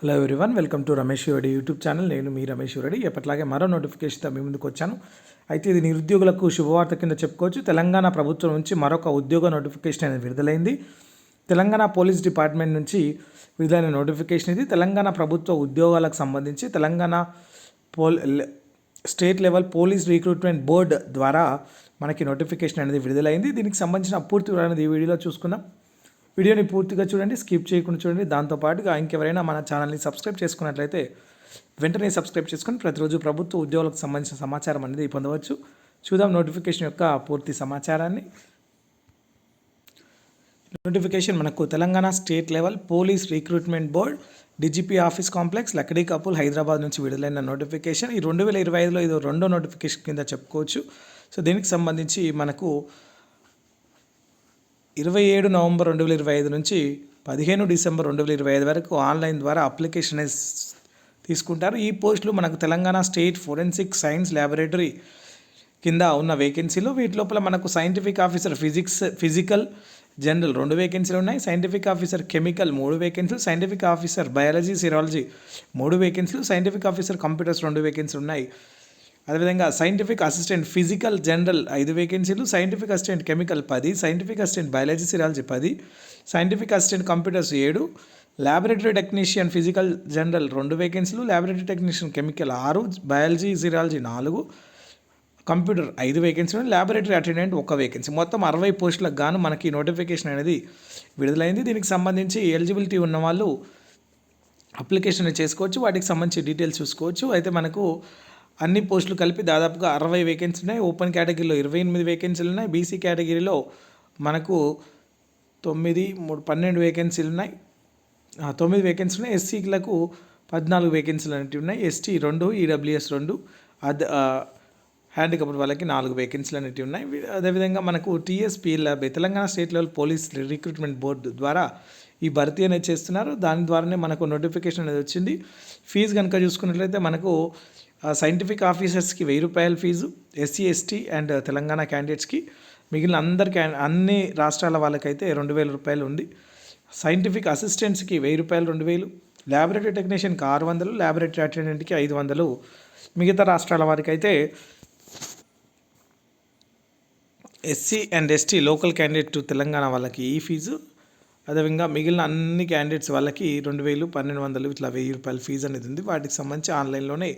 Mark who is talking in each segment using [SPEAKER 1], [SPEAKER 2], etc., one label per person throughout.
[SPEAKER 1] Hello everyone welcome to Ramesh Reddy YouTube channel నేను మీ రమేష్ రెడ్డి ఎప్పట్లాగే మరో నోటిఫికేషన్తో మీ ముందుకు వచ్చాను. అయితే ఇది నిరుద్యోగులకు శుభవార్త కింద చెప్పుకోవచ్చు. తెలంగాణ ప్రభుత్వం నుంచి మరొక ఉద్యోగ నోటిఫికేషన్ అనేది విడుదలైంది. తెలంగాణ పోలీస్ డిపార్ట్మెంట్ నుంచి విడుదలైన నోటిఫికేషన్ ఇది. తెలంగాణ ప్రభుత్వ ఉద్యోగాలకు సంబంధించి Telangana pole state level police recruitment board ద్వారా మనకి నోటిఫికేషన్ అనేది విడుదలైంది. దీనికి సంబంధించిన పూర్తి వివరణ అనేది ఈ వీడియోలో చూసుకుందాం. వీడియోని పూర్తిగా చూడండి స్కిప్ చేయకుండా చూడండి. దాంతోపాటుగా ఇంకెవరైనా మన ఛానల్ని సబ్స్క్రైబ్ చేసుకున్నట్లయితే వెంటనే సబ్స్క్రైబ్ చేసుకుని ప్రతిరోజు ప్రభుత్వ ఉద్యోగులకు సంబంధించిన సమాచారం అనేది పొందవచ్చు. చూద్దాం నోటిఫికేషన్ యొక్క పూర్తి సమాచారాన్ని. నోటిఫికేషన్ మనకు Telangana state level police recruitment board DGP office complex Lakdi Kapul Hyderabad నుంచి విడుదలైన నోటిఫికేషన్. ఈ రెండు వేల ఇరవై ఐదులో ఇది రెండో నోటిఫికేషన్ కింద చెప్పుకోవచ్చు. సో దీనికి సంబంధించి మనకు ఇరవై ఏడు నవంబర్ రెండు వేల ఇరవై ఐదు నుంచి పదిహేను డిసెంబర్ రెండు వేల ఇరవై ఐదు వరకు ఆన్లైన్ ద్వారా అప్లికేషన్ తీసుకుంటారు. ఈ పోస్టులు మనకు Telangana state forensic science laboratory కింద ఉన్న వేకెన్సీలు. వీటి లోపల మనకు scientific officer physics physical general రెండు వేకెన్సీలు ఉన్నాయి. సైంటిఫిక్ ఆఫీసర్ కెమికల్ మూడు వేకెన్సీలు. సైంటిఫిక్ ఆఫీసర్ బయాలజీ సిరాలజీ మూడు వేకెన్సీలు. సైంటిఫిక్ ఆఫీసర్ కంప్యూటర్స్ రెండు వేకెన్సీలు ఉన్నాయి. అదేవిధంగా సైంటిఫిక్ అసిస్టెంట్ ఫిజికల్ జనరల్ ఐదు వేకెన్సీలు సైంటిఫిక్ అసిస్టెంట్ కెమికల్ పది సైంటిఫిక్ అసిస్టెంట్ బయాలజీ సిరాలజీ పది సైంటిఫిక్ అసిస్టెంట్ కంప్యూటర్స్ ఏడు ల్యాబొరేటరీ టెక్నీషియన్ ఫిజికల్ జనరల్ రెండు వేకెన్సీలు ల్యాబొరేటరీ టెక్నీషియన్ కెమికల్ ఆరు బయాలజీ సిరాలజీ నాలుగు కంప్యూటర్ ఐదు వేకెన్సీలు ల్యాబొరేటరీ అటెండెంట్ ఒక వేకెన్సీ మొత్తం అరవై పోస్టులకు గాను మనకి నోటిఫికేషన్ అనేది విడుదలైంది. దీనికి సంబంధించి ఎలిజిబిలిటీ ఉన్న వాళ్ళు అప్లికేషన్ చేసుకోవచ్చు. వాటికి సంబంధించి డీటెయిల్స్ చూసుకోవచ్చు. అయితే మనకు అన్ని పోస్టులు కలిపి దాదాపుగా అరవై వేకెన్సీ ఉన్నాయి. ఓపెన్ కేటగిరీలో ఇరవై ఎనిమిది వేకెన్సీలు ఉన్నాయి. బీసీ కేటగిరీలో మనకు తొమ్మిది మూడు పన్నెండు వేకెన్సీలు ఉన్నాయి. తొమ్మిది వేకెన్సీలు ఉన్నాయి. ఎస్సీలకు పద్నాలుగు వేకెన్సీలు అనేవి ఉన్నాయి. ఎస్టీ రెండు ఈడబ్ల్యూఎస్ రెండు అద్ హ్యాండికప్డ్ వాళ్ళకి నాలుగు వేకెన్సీలు అనేవి ఉన్నాయి. అదేవిధంగా మనకు టీఎస్పీల Telangana state level police recruitment board ద్వారా ఈ భర్తీ అనేది చేస్తున్నారు. దాని ద్వారానే మనకు నోటిఫికేషన్ అనేది వచ్చింది. ఫీజు కనుక చూసుకున్నట్లయితే మనకు సైంటిఫిక్ ఆఫీసర్స్కి వెయ్యి రూపాయల fees SC ST and Telangana క్యాండిడేట్స్కి మిగిలిన అందరి క్యా అన్ని రాష్ట్రాల వాళ్ళకైతే రెండు వేల రూపాయలు ఉంది. సైంటిఫిక్ అసిస్టెంట్స్కి వెయ్యి రూపాయలు రెండు వేలు ల్యాబొరేటరీ టెక్నీషియన్కి ఆరు వందలు ల్యాబొరేటరీ అటెండెంట్కి ఐదు వందలు మిగతా రాష్ట్రాల వారికి అయితే SC and ST local candidate to Telangana వాళ్ళకి ఈ ఫీజు అదేవిధంగా మిగిలిన అన్ని క్యాండిడేట్స్ వాళ్ళకి రెండు వేలు పన్నెండు వందలు ఇట్లా వెయ్యి రూపాయల ఫీజు అనేది ఉంది. వాటికి సంబంధించి ఆన్లైన్లోనే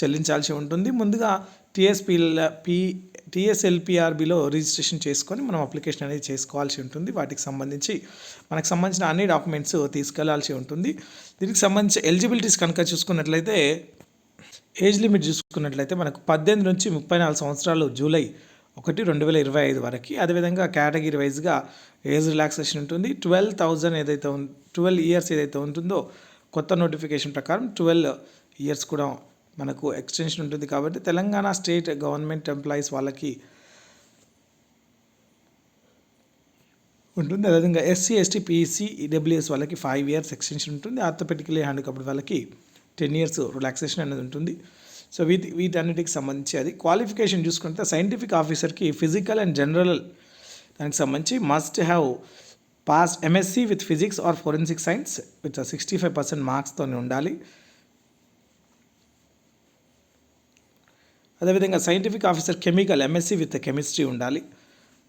[SPEAKER 1] చెల్లించాల్సి ఉంటుంది. ముందుగా టీఎస్పీల పీ టీఎస్ఎల్పిఆర్బిలో రిజిస్ట్రేషన్ చేసుకొని మనం అప్లికేషన్ అనేది చేసుకోవాల్సి ఉంటుంది. వాటికి సంబంధించి మనకు సంబంధించిన అన్ని డాక్యుమెంట్స్ తీసుకెళ్ళాల్సి ఉంటుంది. దీనికి సంబంధించి ఎలిజిబిలిటీస్ కనుక చూసుకున్నట్లయితే ఏజ్ లిమిట్ చూసుకున్నట్లయితే మనకు పద్దెనిమిది నుంచి ముప్పై నాలుగు సంవత్సరాలు జూలై ఒకటి రెండు వేల ఇరవై ఐదు వరకు. అదేవిధంగా కేటగిరీ వైజ్గా ఏజ్ రిలాక్సేషన్ ఉంటుంది. ట్వెల్వ్ థౌజండ్ ఏదైతే ఉం ట్వెల్వ్ ఇయర్స్ ఏదైతే ఉంటుందో కొత్త నోటిఫికేషన్ ప్రకారం ట్వెల్వ్ ఇయర్స్ కూడా మనకు ఎక్స్టెన్షన్ ఉంటుంది కాబట్టి తెలంగాణ స్టేట్ గవర్నమెంట్ ఎంప్లాయీస్ వాళ్ళకి ఉంటుంది. అదేవిధంగా ఎస్సీ ఎస్టీ పీసీ ఈడబ్ల్యూఎస్ వాళ్ళకి ఫైవ్ ఇయర్స్ ఎక్స్టెన్షన్ ఉంటుంది. ఆర్థోపెటికలీ హ్యాండికప్డ్ వాళ్ళకి టెన్ ఇయర్స్ రిలాక్సేషన్ అనేది ఉంటుంది. సో వీటి వీటన్నిటికి సంబంధించి అది. క్వాలిఫికేషన్ చూసుకుంటే సైంటిఫిక్ ఆఫీసర్కి ఫిజికల్ అండ్ జనరల్ దానికి సంబంధించి must have pass MSc with physics or forensic science with sixty five percent మార్క్స్తో ఉండాలి. అదేవిధంగా scientific officer chemical MSc with chemistry ఉండాలి.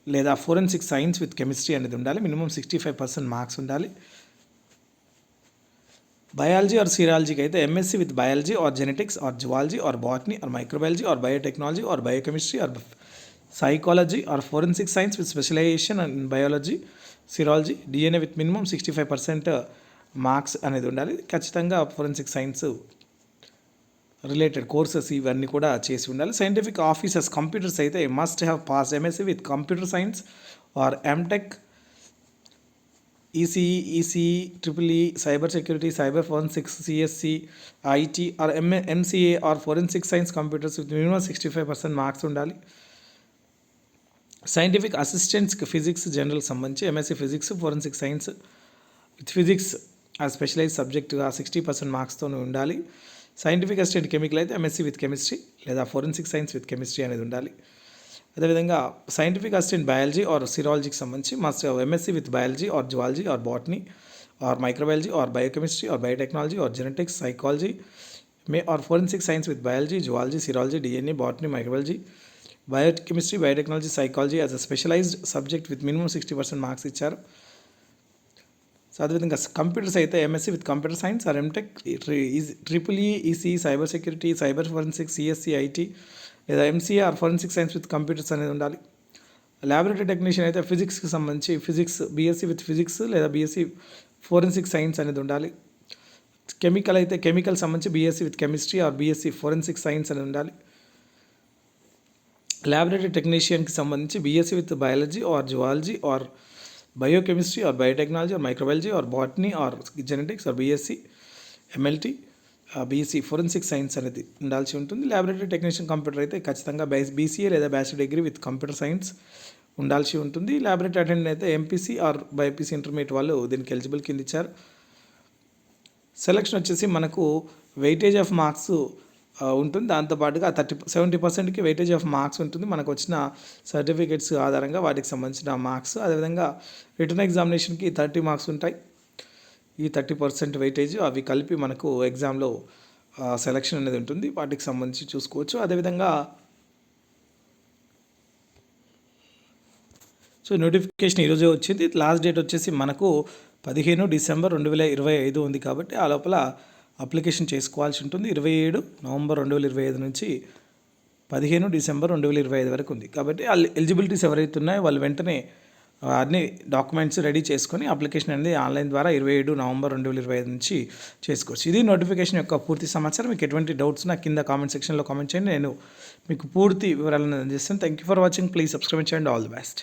[SPEAKER 1] లేదా ఫోరెన్సిక్ సైన్స్ విత్ కెమిస్ట్రీ అనేది ఉండాలి. Minimum sixty five percent marks ఉండాలి. Biology or సీరాలజీకి అయితే MSc with biology or genetics or zoology or botany or microbiology or biotechnology or biochemistry or psychology or forensic science with specialisation in biology serology DNA with minimum sixty five percent marks అనేది ఉండాలి. ఖచ్చితంగా forensic science related courses ఇవన్నీ కూడా చేసి ఉండాలి. Scientific officers computers అయితే must have pass MSc with computer science or MTech ECE ECE triple E cyber security cyber forensics CSC IT or MA MCA or forensic science computers with minimum sixty five percent marks ఉండాలి. Scientific అసిస్టెంట్స్కి physics general సంబంధించి MSc physics forensic science with physics ఆ specialise సబ్జెక్టుగా sixty percent మార్క్స్తో ఉండాలి. Scientific assistant chemical అయితే MSc with chemistry లేదా forensic science with chemistry అనేది ఉండాలి. అదేవిధంగా సైంటిఫిక్ అసిస్టెంట్ బయాలజీ ఆర్ సిరాలజీకి సంబంధించి must MSc with biology or zoology or botany or microbiology or biochemistry or biotechnology or genetics, psychology, may or forensic science with biology, zoology, serology, DNA, botany, microbiology, biochemistry, biotechnology, psychology as a specialized subject with minimum sixty percent marks ఇచ్చారు so అదేవిధంగా computers అయితే MSc with computer science or MTech triple E EC cyber security cyber forensic CSC IT లేదా MCA or forensic science with computers అనేది ఉండాలి. Laboratory technician అయితే ఫిజిక్స్కి సంబంధించి physics BSc with physics లేదా బీఎస్సీ ఫోరెన్సిక్ సైన్స్ అనేది ఉండాలి. కెమికల్ అయితే కెమికల్ సంబంధించి BSc with chemistry or BSc forensic science అనేది ఉండాలి. ల్యాబొరేటరీ టెక్నీషియన్కి సంబంధించి BSc with biology or zoology or biochemistry or biotechnology or microbiology or botany or genetics or BSc MLT BSc forensic science అనేది ఉండాల్సి ఉంటుంది. Laboratory technician computer అయితే ఖచ్చితంగా by BCA లేదా bachelor degree with computer science ఉండాల్సి ఉంటుంది. Laboratory attendant అయితే MPC or BiPC intermediate వాళ్ళు దీనికి ఎలిజిబుల్ కింద ఇచ్చారు. సెలక్షన్ వచ్చేసి మనకు వెయిటేజ్ ఆఫ్ మార్క్స్ ఉంటుంది. దాంతోపాటుగా థర్టీ సెవెంటీ పర్సెంట్కి వెయిటేజ్ ఆఫ్ మార్క్స్ ఉంటుంది. మనకు వచ్చిన సర్టిఫికేట్స్ ఆధారంగా వాటికి సంబంధించిన మార్క్స్ అదేవిధంగా రిటర్న్ ఎగ్జామినేషన్కి థర్టీ మార్క్స్ ఉంటాయి. ఈ థర్టీ పర్సెంట్ వెయిటేజ్ అవి కలిపి మనకు ఎగ్జామ్లో సెలక్షన్ అనేది ఉంటుంది. వాటికి సంబంధించి చూసుకోవచ్చు. అదేవిధంగా సో నోటిఫికేషన్ ఈరోజే వచ్చింది. లాస్ట్ డేట్ వచ్చేసి మనకు పదిహేను డిసెంబర్ రెండు వేల ఇరవై ఐదు ఉంది కాబట్టి ఆ లోపల అప్లికేషన్ చేసుకోవాల్సి ఉంటుంది. ఇరవై ఏడు నవంబర్ రెండు వేల ఇరవై ఐదు నుంచి పదిహేను డిసెంబర్ రెండు వేల ఇరవై ఐదు వరకు ఉంది. కాబట్టి వాళ్ళు ఎలిజిబిలిటీస్ ఎవరైతే ఉన్నాయో వాళ్ళు వెంటనే అన్ని డాక్యుమెంట్స్ రెడీ చేసుకొని అప్లికేషన్ అనేది ఆన్లైన్ ద్వారా ఇరవై ఏడు నవంబర్ రెండు వేల ఇరవై ఐదు నుంచి చేసుకోవచ్చు. ఇది నోటిఫికేషన్ యొక్క పూర్తి సమాచారం. మీకు ఎటువంటి డౌట్స్ నా కింద కామెంట్ సెక్షన్లో కామెంట్ చేయండి. నేను మీకు పూర్తి వివరాలను అందిస్తాను. Thank you for watching please subscribe చేయండి ఆల్ ది బెస్ట్